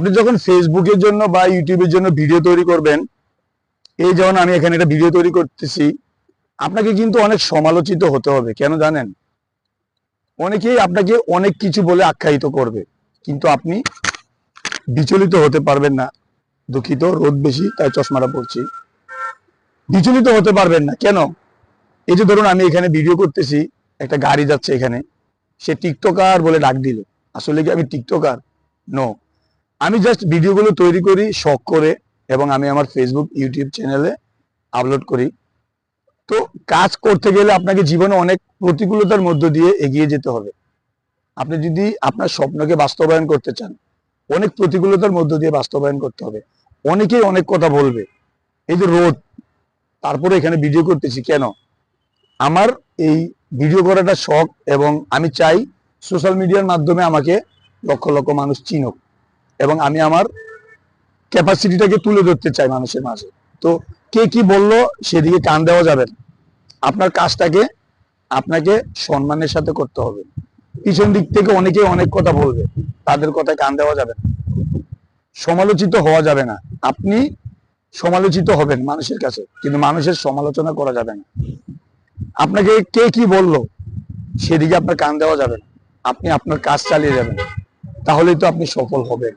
আপনি যখন ফেসবুকের জন্য বা ইউটিউবের জন্য ভিডিও তৈরি করবেন, এই যেমন আমি এখানে একটা ভিডিও তৈরি করতেছি, আপনাকে কিন্তু অনেক সমালোচিত হতে হবে, কেন জানেন? অনেকেই আপনাকে অনেক কিছু বলে আখ্যায়িত করবে, কিন্তু আপনি বিচলিত হতে পারবেন না, দুঃখিত, রোদ বেশি, তাই চশমাটা পড়ছি বিচলিত হতে পারবেন না, কেন? এই যে ধরুন আমি এখানে ভিডিও করতেছি, একটা গাড়ি যাচ্ছে এখানে, সে টিকটকার বলে ডাক দিল, আসলে কি আমি টিকটকার? নো আমি জাস্ট ভিডিওগুলো তৈরি করি, শখ করে, এবং আমি আমার ফেসবুক ইউটিউব চ্যানেলে আপলোড করি। তো কাজ করতে গেলে আপনাকে জীবনে অনেক প্রতিকূলতার মধ্য দিয়ে এগিয়ে যেতে হবে। আপনি যদি আপনার স্বপ্নকে বাস্তবায়ন করতে চান, অনেক প্রতিকূলতার মধ্য দিয়ে বাস্তবায়ন করতে হবে। অনেকেই অনেক কথা বলবে, এই যে রোদ, তারপরে এখানে ভিডিও করতেছি, কেন? আমার এই ভিডিও করাটা শখ, এবং আমি চাই সোশ্যাল মিডিয়ার মাধ্যমে আমাকে লক্ষ লক্ষ মানুষ চিনুক। এবং আমি আমার ক্যাপাসিটিটাকে তুলে ধরতে চাই মানুষের মাঝে। তো কে কি বলল সেদিকে কান দেওয়া যাবে আপনার কাজটাকে আপনাকে সম্মানের সাথে করতে হবে। পিছন দিক থেকে অনেকে অনেক কথা বলবে, তাদের কথায় কান দেওয়া যাবে না। সমালোচিত হওয়া যাবে না। আপনি সমালোচিত হবেন মানুষের কাছে, কিন্তু মানুষের সমালোচনা করা যাবে না। আপনাকে কে কি বলল সেদিকে আপনার কান দেওয়া যাবে না। আপনি আপনার কাজ চালিয়ে যাবেন। তাহলেই তো আপনি সফল হবেন।